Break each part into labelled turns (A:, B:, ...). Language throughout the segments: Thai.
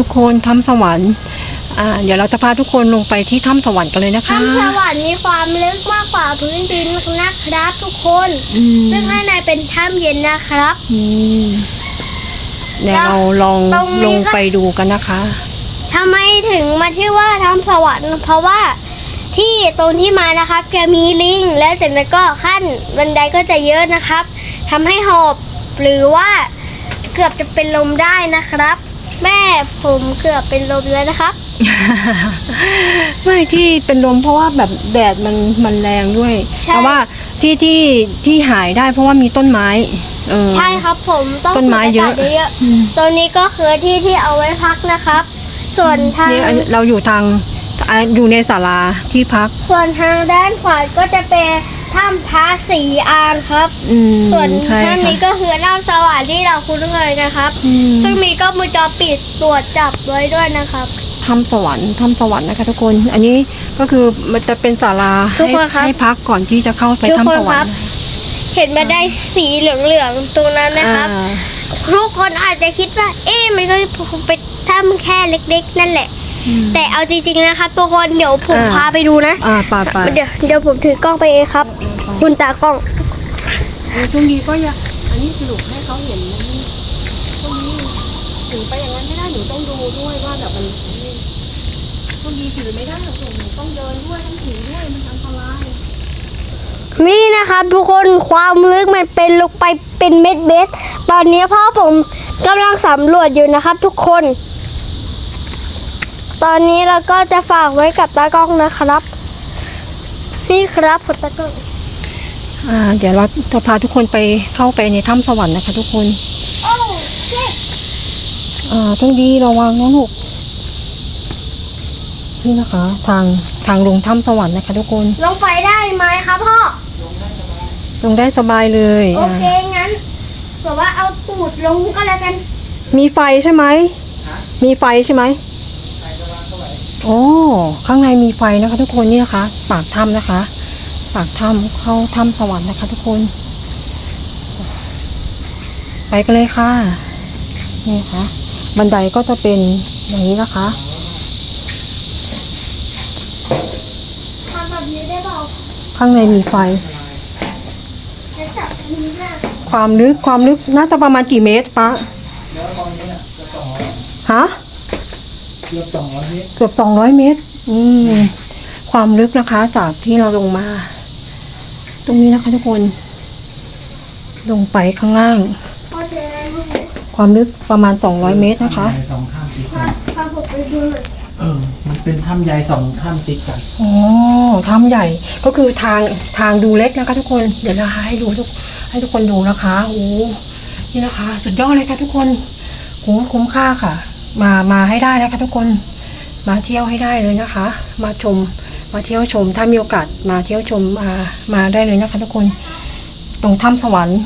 A: ทุกคนถ้ำสวรรค์อ่าเดี๋ยวเราจะพาทุกคนลงไปที่ถ้ำสวรรค์กันเลยนะคะ
B: ถ้ำสวรรค์มีความลึกมากกว่าพื้นดินนะครับ ทุกคน
A: อืม
B: ซึ่งข้างในเป็นถ้ำเย็นนะครับ
A: อืมเดี๋ยวเราลอง
B: ตรงนี้
A: ลง
B: ก็
A: ไปดูกันนะคะ
B: ทำไมถึงมาชื่อว่าถ้ำสวรรค์เพราะว่าที่ตรงที่มานะครับจะมีลิง และเสร็จแล้วก็ขั้นบันไดก็จะเยอะนะครับทำให้หอบหรือว่าเกือบจะเป็นลมได้นะครับ แม่ผมเกือบเป็นลมแล้วนะครับ
A: ไม่ที่เป็นลมเพราะว่าแบบแดดมันมันแรงด้วย
B: ใช่
A: แต่ว่าที่ที่ที่หายได้เพราะว่ามีต้นไม้ เออ
B: ใช่ครับผมต้อง
A: ต้นไม้เยอะ
B: สูดากาศเยอะ
A: อืม
B: ๆตรงนี้ก็คือที่ที่เอาไว้พักนะครับ ส่วนทาง
A: นี่เราอยู่ทางอ่าอยู่ในศาลาที่พัก
B: ส่วนทางด้านขวาก็จะเป็น ถ้ำพระศรีอานครับ
A: อืม
B: ส่วน
A: ใช่
B: ท่าน
A: ค่ะ
B: นี้ก็คือถ้ำสวรรค์ที่เราคุ้นเคยนะครับ
A: อืม
B: ซึ่งมีก็มือจอปิดตรวจจับไว้ด้วยนะครับ
A: ถ้ำสวรรค์ถ้ำสวรรค์นะคะทุกคน อันนี้ก็คือมันจะเป็นศาลา
B: ทุก
A: ให้
B: คนครับ
A: ให้พักก่อนที่จะเข้าไป
B: ทุกคน
A: ถ้ำสว
B: ค
A: ร
B: รั
A: ร
B: บ
A: ค์
B: เห็นมาได้สีเหลืองๆตรงนั้นนะครับ
A: อ่า
B: ทุกคนอาจจะคิดว่า เอ๊ะมันก็เป็นถ้ำแค่เล็ก ๆ นั่นแหละ
A: อืม
B: แต่เอาจริงๆนะครับทุกคนเดี๋ยวผม
A: อ่า
B: พาไปดูนะ
A: อ่าป่าป่า
B: เดี๋ยวเดี๋ยวผมถือกล้องไปเองครับ คุณตากล้อง
A: ช่วงนี้ก็อย่าอันนี้สรุปให้เขาเห็นนะนี่ช่วงนี้ถือไปอย่างนั้นไม่ได้หนูต้องดูด้วยว่าแบบมันช่วงนี้ถือไม่ได้หรอกหนูต้องเดินด้วยต้องถือด้วยมันอันตราย
B: นี่นะครับทุกคนความลึกมันเป็นลงไปเป็นเม็ดเม็ดๆตอนนี้พ่อผมกำลังสำรวจอยู่นะครับทุกคน ตอนนี้เราก็จะฝากไว้กับตากล้องนะครับ นี่ครับผมตากล้อง
A: อ่าเดี๋ยวเราจะพาทุกคนไปเข้าไปในถ้ำสวรรค์นะคะ ทุกคน
B: โอ้เจ๊
A: อ่าต้องดีระวังนะลูกนี่นะคะ ทางทางลงถ้ำสวรรค์นะคะ ทุกคน
B: ลงไปได้ไหมครับพ่อ
A: ลงได้สบายเลย
B: โอ
A: อ่า
B: เคงั้นแต่ว่าเอาตูดลงก็แล้วกัน
A: มีไฟใช่ไหม มีไฟใช่ไหมโอ้ข้างในมีไฟนะคะ ทุกคนนี่นะคะ ปากถ้ำนะคะ ปากถ้ำเข้าถ้ำสวรรค์นะคะทุกคน ไปกันเลยค่ะ นี่ค่ะ บันไดก็จะเป็นอย่างนี้นะคะ
B: ทำแบบนี้ได้เปล่า
A: ข้างในมีไฟ
B: จะจับอันนี้ได้
A: ความลึกความลึกน่าจะประมาณกี่เมตรปะฮะ
C: เกือบสองร้อยเมตร
A: เกือบสองร้อยเมตร อืมความลึกนะคะจากที่เราลงมา ตรงนี้นะคะทุกคน ลงไปข้างล่าง ความลึกประมาณสองร้อยเมตรนะคะ
C: สองข้ามติดกัน
B: พาผมไปดู
C: เออ มันเป็นถ้ำใยสองข้ามติดกัน
A: อ๋อถ้ำใหญ่ก็คือทางทางดูเล็กนะคะ ทุกคนเดี๋ยวนะคะให้ดูทุกให้ทุกคนดูนะคะโอ้นี่นะคะ สุดยอดเลยค่ะทุกคนโอ้คุ้มค่าค่ะ มามาให้ได้นะคะทุกคนมาเที่ยวให้ได้เลยนะคะ มาชม มาเที่ยวชม ถ้ามีโอกาสมาเที่ยวชมมามาได้เลยนะคะทุกคนตรงถ้ำสวรรค์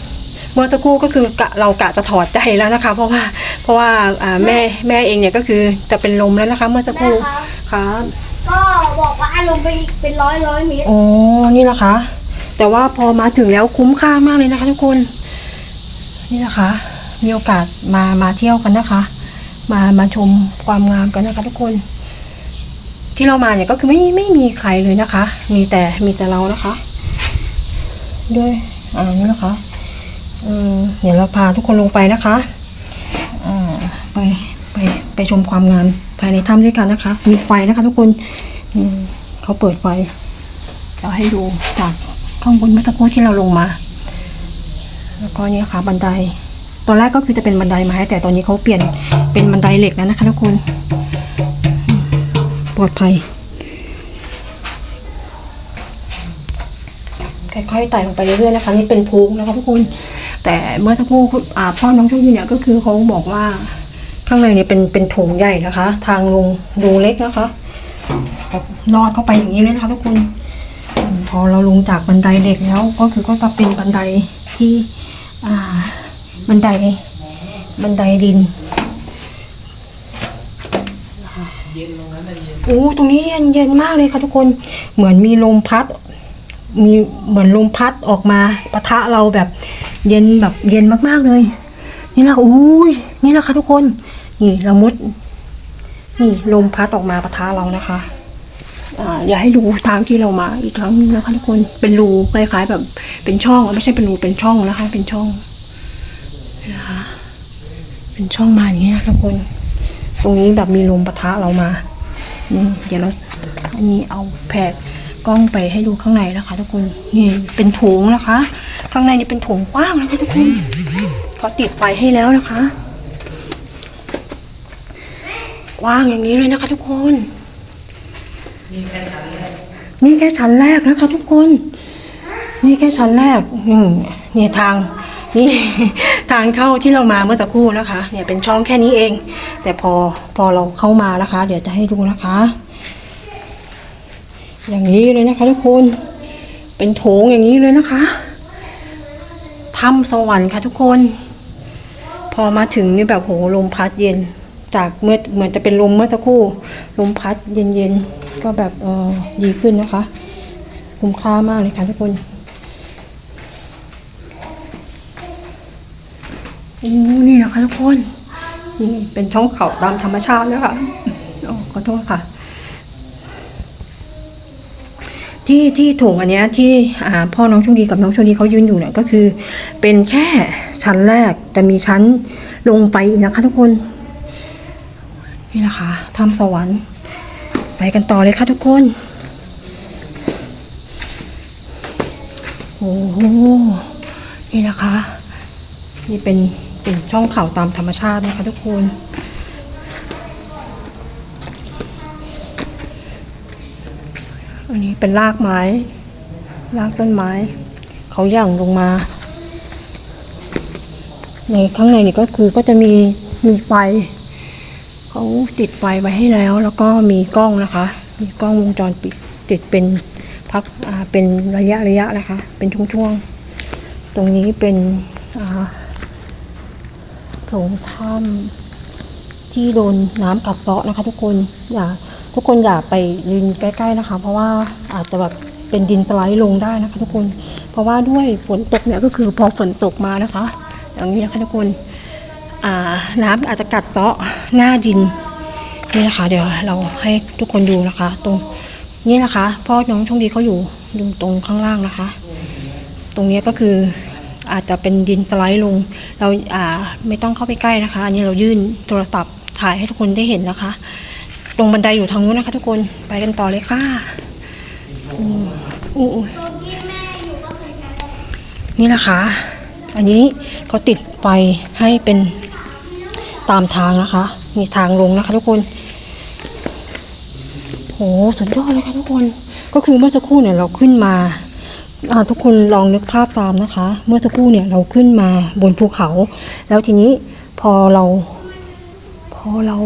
A: เมื่อสักครู่ก็คือกะเรากะจะถอดใจแล้วนะคะ เพราะว่าเพราะว่าอ่าแม่แม่เองเนี่ยก็คือจะเป็นลมแล้วนะคะ เมื่อสักครู่
B: แม่ครับ
A: ครับ
B: ก็บอกว่าลงไปอีกเป็นร้อยร้อยเมตร
A: อ๋อนี่นะคะ แต่ว่าพอมาถึงแล้วคุ้มค่ามากเลยนะคะ ทุกคน นี่นะคะ มีโอกาสมามาเที่ยวกันนะคะ มามาชมความงามกันนะคะ ทุกคน ที่เรามาเนี่ยก็คือไม่ไม่มีใครเลยนะคะ มีแต่มีแต่เรานะคะ ด้วยอ่านี่นะคะเออเดี๋ยวเราพาทุกคนลงไปนะคะอ่าไปไปไปชมความงามภายในถ้ำด้วยกันนะคะ มีไฟนะคะ ทุกคนเขาเปิดไฟเราให้ดูจากข้างบนเมื่อสักครู่ที่เราลงมา แล้วก็เนี่ยค่ะบันได ตอนแรกก็คือจะเป็นบันไดไม้แต่ตอนนี้เขาเปลี่ยนเป็นบันไดเหล็กแล้วนะคะทุกคน ปลอดภัย ค่อยๆไต่ลงไปเรื่อยๆนะคะนี่เป็นพุงนะคะทุกคน แต่เมื่อสักครู่คุณอ่าพ่อน้องโชคดีเนี่ยก็คือเขาบอกว่าข้างในเนี่ยเป็นเป็นโถงใหญ่นะคะ ทางลงดูเล็กนะคะลอดเข้าไปอย่างนี้เลยนะคะทุกคนพอเราลงจากบันไดเหล็กแล้ว ก็คือก็จะเป็นบันไดที่บันไดบันไดดิน
C: เย็นตรงนั้นเลยเย็น
A: โอ้ตรงนี้เย็นเย็นมากเลยค่ะทุกคน เหมือนมีลมพัด มีเหมือนลมพัดออกมาปะทะเราแบบ เย็นแบบเย็นมากๆเลย นี่แหละอุ้ยนี่แหละค่ะทุกคน นี่เรามุด นี่ลมพัดออกมาปะทะเรานะคะอย่าให้ดูทางที่เรามาอีกครั้งนึงนะคะทุกคนเป็นรูคล้ายๆแบบเป็นช่องไม่ใช่เป็นรูเป็นช่องนะคะ เป็นช่องนะคะเป็นช่องมาอย่างนี้นะทุกคน ตรงนี้แบบมีลมปะทะเรามานี่เดี๋ยวเราอันนี้เอาแผกกล้องไปให้ดูข้างในนะคะ ทุกคนนี่เป็นโถงนะคะ ข้างในนี่เป็นโถงกว้างนะคะทุกคนเขาติดไฟให้แล้วนะคะ กว้างอย่างนี้เลยนะคะ ทุกคน
C: นี่แค่ชั้นแรก
A: นี่แค่ชั้นแรกนะคะ ทุกคน นี่แค่ชั้นแรกอืมเนี่ทาง นี่ทางเข้าที่เรามาเมื่อสักครู่นะคะ เนี่ยเป็นช่องแค่นี้เอง แต่พอพอเราเข้ามานะคะ เดี๋ยวจะให้ดูนะคะ อย่างนี้เลยนะคะทุกคนเป็นโถงอย่างนี้เลยนะคะถ้ำสวรรค์ค่ะทุกคน พอมาถึงนี่แบบโหลมพัดเย็น จากเมื่อเหมือนจะเป็นลมเมื่อสักครู่ลมพัดเย็นๆก็แบบเออดีขึ้นนะคะ คุ้มค่ามากเลยค่ะทุกคน โอ้นี่นะคะทุกคนนี่เป็นช่องเขาตามธรรมชาติแล้วค่ะโอ้ขอโทษค่ะ ที่ที่โถงอันเนี้ยที่อ่าพ่อน้องโชคดีกับน้องโชคดีเขายืนอยู่เนี่ยก็คือ เป็นแค่ชั้นแรกแต่มีชั้นลงไปอีกนะคะทุกคน นี่นะคะถ้ำสวรรค์ ไปกันต่อเลยค่ะทุกคนโอ้โหนี่นะคะ นี่เป็น เป็นช่องเขาตามธรรมชาตินะคะทุกคนอันนี้เป็นรากไม้ รากต้นไม้ เขาย่างลงมา ในข้างในนี่ก็คือก็จะมีมีไฟ เขาติดไฟไว้ให้แล้ว แล้วก็มีกล้องนะคะ มีกล้องวงจรปิดติดเป็นพักเป็นระยะระยะนะคะ เป็นช่วงๆ ตรงนี้เป็นอ่า โถงถ้ำที่โดนน้ำกัดเซาะนะคะ ทุกคนอย่าทุกคนอย่าไปยืนใกล้ๆนะคะ เพราะว่าอาจจะแบบเป็นดินสไลด์ลงได้นะคะ ทุกคน เพราะว่าด้วยฝนตกเนี่ยก็คือพอฝนตกมานะคะ อย่างนี้นะคะทุกคนน้ำอาจจะกัดเซาะหน้าดินนี่นะคะ เดี๋ยวเราให้ทุกคนดูนะคะ ตรงนี้นะคะ พ่อน้องโชคดีเขาอยู่อยู่ตรงข้างล่างนะคะ ตรงนี้ก็คือ อาจจะเป็นดินสไลด์ลง เราอ่าไม่ต้องเข้าไปใกล้นะคะ อันนี้เรายื่นโทรศัพท์ถ่ายให้ทุกคนได้เห็นนะคะ ตรงบันไดอยู่ทางนู้นนะคะ ทุกคนไปกันต่อเลยค่ะอู้
B: หูนี่แม่อยู่ก็คือชั้นแรก
A: นี่นะคะ อันนี้เขาติดไฟให้เป็นตามทางนะคะมีทางลงนะคะ ทุกคนโหสุดยอดเลยค่ะทุกคน ก็คือเมื่อสักครู่เนี่ยเราขึ้นมา ทุกคนลองนึกภาพตามนะคะ เมื่อสักครู่เนี่ยเราขึ้นมาบนภูเขา แล้วทีนี้พอเรา พอเรา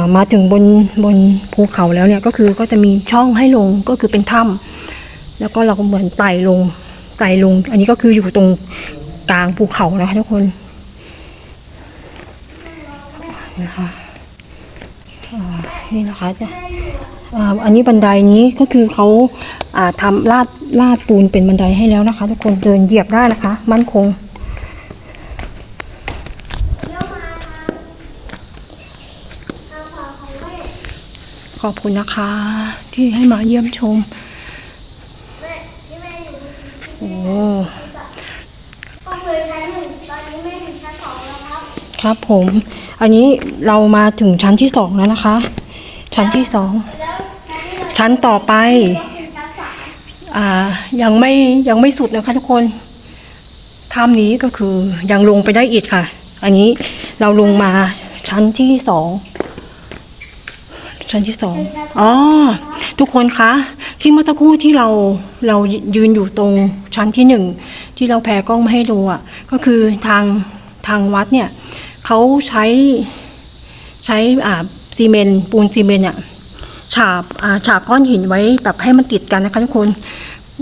A: ามาถึงบนบนภูเขาแล้วเนี่ยก็คือก็จะมีช่องให้ลงก็คือเป็นถ้ำแล้วก็เราก็เหมือนไต่ลงไต่ลง อันนี้ก็คืออยู่ตรงกลางภูเขานะคะทุกคนนะคะนี่นะคะจะอ่าอันนี้บันไดนี้ก็คือเขา ทำลาดลาดปูนเป็นบันไดให้แล้วนะคะ ทุกคนเดินเหยียบได้นะคะ มั่นคง ขอบคุณนะคะ ที่ให้มาเยี่ยมชมโอ้
B: ก็คือชั้นหนึ่งตอนนี้แม่ถึงชั้นสองแล้วครับ
A: ครับผม อันนี้เรามาถึงชั้นที่สองแล้วนะคะ ชั้นที่สอง
B: ชั้น
A: ต่อไป อ่ายังไม่ยังไม่สุดนะคะทุกคนถ้ำนี้ก็คือยังลงไปได้อีกค่ะ อันนี้เราลงมาชั้นที่สองชั้นที่สองอ๋อ ทุกคนคะ ที่เมื่อตะครู่ที่เราเรายืนอยู่ตรงชั้นที่หนึ่งที่เราแผ่กล้องมาให้ดูอะ ก็คือทางทางวัดเนี่ยเขาใช้ใช้อ่าซีเมนต์ปูนซีเมนต์อะ ฉาบอ่าฉาบก้อนหินไว้แบบให้มันติดกันนะคะทุกคน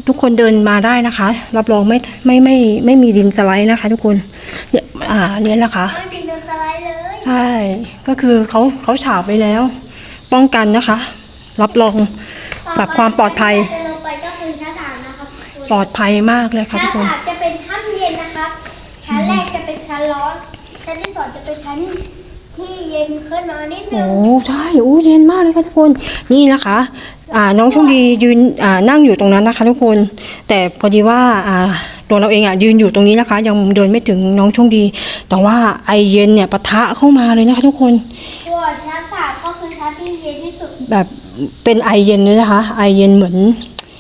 A: ทุกคนเดินมาได้นะคะ รับรองไม่ไม่ไม่ไม่มีดินสไลด์นะคะ ทุกคนเนี่ยอ่าเนี่ยแหละค่ะ
B: ไม่มีเดินสไลด์เลย
A: ใช่ก็คือเขาเขาฉาบไว้แล้ว ป้องกันนะคะ รับรองแบบความปลอดภัย
B: จะลงไปก็คือชั้นสามนะครับ
A: ปลอดภัยมากเลยค่ะ
B: ชั้
A: ทุ
B: น
A: กคน
B: สามจะเป็นถ้ำเย็นนะครับชั้นแรกจะเป็นชั้นร้อนชั้นที่สองจะเป็นชั้น ที่เย็นขึ้นมานิดนึ
A: โอ้
B: ง
A: ใช่โอ้เย็นมากเลยค่ะทุกคนนี่นะคะอ่าน้องโชคดียืนอ่านั่งอยู่ตรงนั้นนะคะทุกคน แต่พอดีว่าอ่าตัวเราเองอะยืนอยู่ตรงนี้นะคะ ยังเดินไม่ถึงน้องโชคดี แต่ว่าไอเย็นเนี่ยปะทะเข้ามาเลยนะคะทุกคน
B: ส่วนชั้นสามก็คือชั้นที่เย็นที่สุด
A: แบบเป็นไอเย็นเลยนะคะ ไอเย็นเหมือน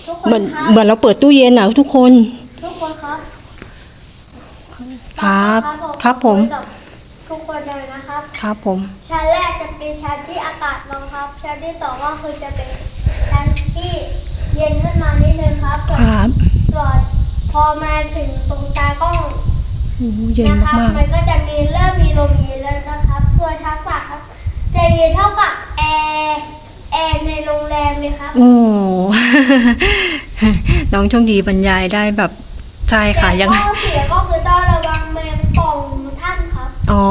B: ทุกค
A: เหมือน
B: นครับ
A: เหมือนเราเปิดตู้เย็นอะทุกคน
B: ทุกคนครับ
A: ครับครับผม
B: กับ ทุกคนเลยนะครับ
A: ครับผม
B: ชั้นแรกจะเป็นชั้นที่อากาศร้อนครับ ชั้นที่สองก็คือจะเป็นชั้นที่เย็นขึ้นมานิดนึงครับส่วน
A: ครับ
B: ส่วนพอมาถึงตรงตากล้อง
A: โอ้เย็น
B: นะครับ
A: มาก
B: มันก็จะมีเริ่มมีลมเย็นแล้วนะครับตัวชั้นสามครับจะเย็นเท่ากับแอร์แอร์ในโรงแรมเลยครับ
A: ๆโอ้ น้องโชคดีบรรยายได้แบบใช่ค่ะยัง
B: แต่ข้อเสีย อ๋อ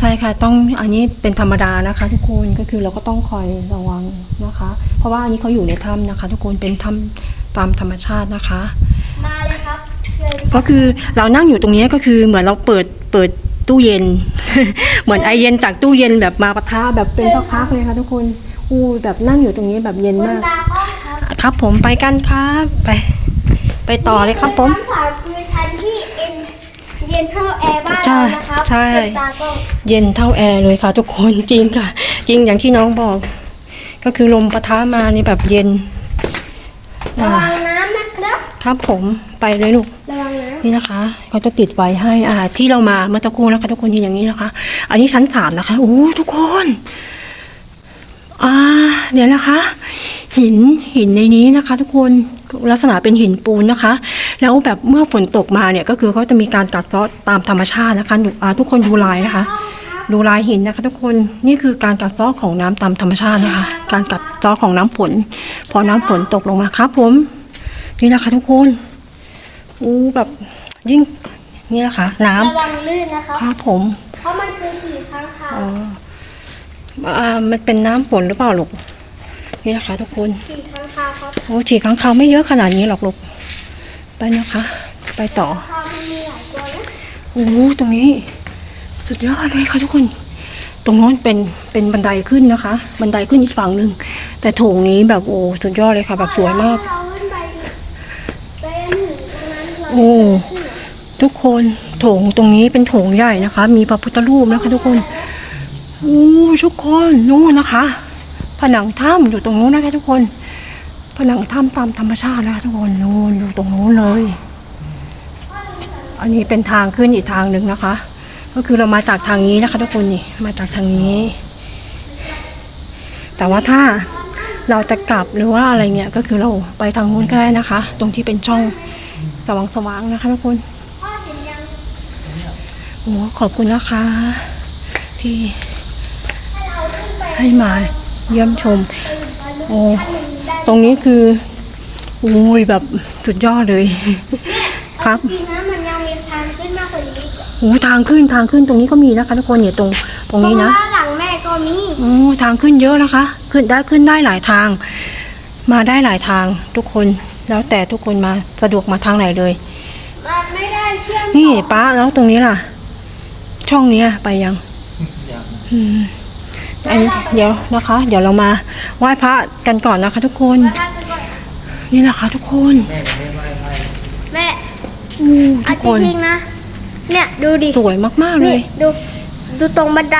A: ใช่ค่ะต้องอันนี้เป็นธรรมดานะคะ ทุกคนก็คือเราก็ต้องคอยระวังนะคะ เพราะว่าอันนี้เขาอยู่ในถ้ำนะคะ ทุกคนเป็นถ้ำตามธรรมชาตินะคะ
B: มาเลยครับเชิญ
A: ก็คือเรานั่งอยู่ตรงนี้ก็คือเหมือนเราเปิดเปิดตู้เย็น เหมือนไอเย็นจากตู้เย็นแบบมาปะทะแบบเป็นพักๆเลยค่ะ ทุกคนอู้แบบนั่งอยู่ตรงนี้แบบเย็น
B: คุณ
A: มาก
B: ตากล้องครับ
A: ครับผมไปกันครับไป ไปต่อเลยครับผม
B: ชั้นสามคือชั้นที่เอ็นเย็นเท่าแอร์บ้าน
A: ใช่
B: เรานะครับ
A: ใช่
B: คุณตากล้อง
A: เย็นเท่าแอร์เลยค่ะ ทุกคนจริงค่ะ จริงอย่างที่น้องบอก ก็คือลมปะทะมานี่แบบเย็น
B: ระ
A: อ่า
B: วังน้ำนะครับ
A: ครับผมไปเลยลูก
B: ระวังน้
A: นี่นะคะเขาจะติดไว้ให้อ่าที่เรามาเมื่อตะกูนะคะทุกคนที่อย่างนี้นะคะ อันนี้ชั้นสามนะคะโอ้ทุกคนอ่าเดี๋ยวนะคะ หินหินในนี้นะคะ ทุกคนลักษณะเป็นหินปูนนะคะ แล้วแบบเมื่อฝนตกมาเนี่ยก็คือเขาจะมีการกัดเซาะตามธรรมชาตินะคะดูอ่าทุกคนดูลายนะคะ ดูลายหินนะคะ ทุกคนนี่คือการกัดเซาะของน้ำตามธรรมชาตินะคะ การกัดเซาะของน้ำฝน พอน้ำฝนตกลงมาครับผม นี่นะคะทุกคนอู้แบบยิ่งนี่นะคะน้ำำ
B: ระวังลื่นนะครับ
A: ครับผม
B: เพราะมันคือฉี่ค้างคาว
A: อ๋ออ่ามันเป็นน้ำฝนหรือเปล่าลูกนี่นะคะทุกคน
B: ฉี่ค้างคาวครับ
A: โอ้ฉีดค้างคาวไม่เยอะขนาดนี้หรอกลูก ไปนะคะ ไปต่อโอ้ตรงนี้ สุดยอดเลยค่ะทุกคน ตรงโน้นเป็นเป็นบันไดขึ้นนะคะ บันไดขึ้นอีกฝั่งหนึ่งแต่โถงนี้แบบโอ้สุดยอดเลยค่ะแบบสวยมากโอ้ทุกคนโถงตรงนี้เป็นโถงใหญ่นะคะ มีพระพุทธรูปนะคะทุกคนโอ้ทุกคนนู่นนะคะ ผนังถ้ำอยู่ตรงนู้นนะคะทุกคน ผนังถ้ำตามธรรมชาตินะคะทุกคนนู่นอยู่ตรงนู้นเลย อันนี้เป็นทางขึ้นอีกทางหนึ่งนะคะ ก็คือเรามาจากทางนี้นะคะ ทุกคนนี่มาจากทางนี้ แต่ว่าถ้าเราจะกลับหรือว่าอะไรเงี้ยก็คือเราไปทางนู้นก็ได้นะคะ ตรงที่เป็นช่องสว่างๆนะคะทุกคน
B: พ่อเห็นยัง
A: โอ้ขอบคุณนะคะ ที่
B: ให้
A: มาเยี่ยมชม โอ้ ตรงนี้คืออุ้ยแบบสุดยอดเลย ครับ
B: จริงนะมันยังมีทางขึ้นมากกว่านี้
A: โอ้ทางขึ้นทางขึ้นตรงนี้ก็มีนะคะทุกคนเนี่ยตรงตรงนี้นะ
B: ตรงด้านหลังแม่ก็มี
A: โอ้ทางขึ้นเยอะนะคะ ขึ้นได้ขึ้นได้หลายทาง มาได้หลายทางทุกคนแล้วแต่ทุกคนมาสะดวกมาทางไหนเลย
B: มันไม่ได้เชื่อม
A: นี่
B: ต่อ
A: ป้าแล้วตรงนี้ล่ะ ช่องเนี้ยไปยัง
C: อย่าง
A: อืมอันนี้เดี๋ยวนะคะ เดี๋ยวเรามาไหว้พระกันก่อนนะคะ ทุกคน
B: แล้วถ้าจะกด
A: นี่นะคะ ทุกคน
C: แม่ยังไม่ไหว้ไหว้
B: แม่
A: อู้
B: อะ
A: ทุกคน
B: จริงๆนะ เนี่ยดูดิ
A: สวยมากๆเล
B: นี่
A: ย
B: ดู ดูตรงบันได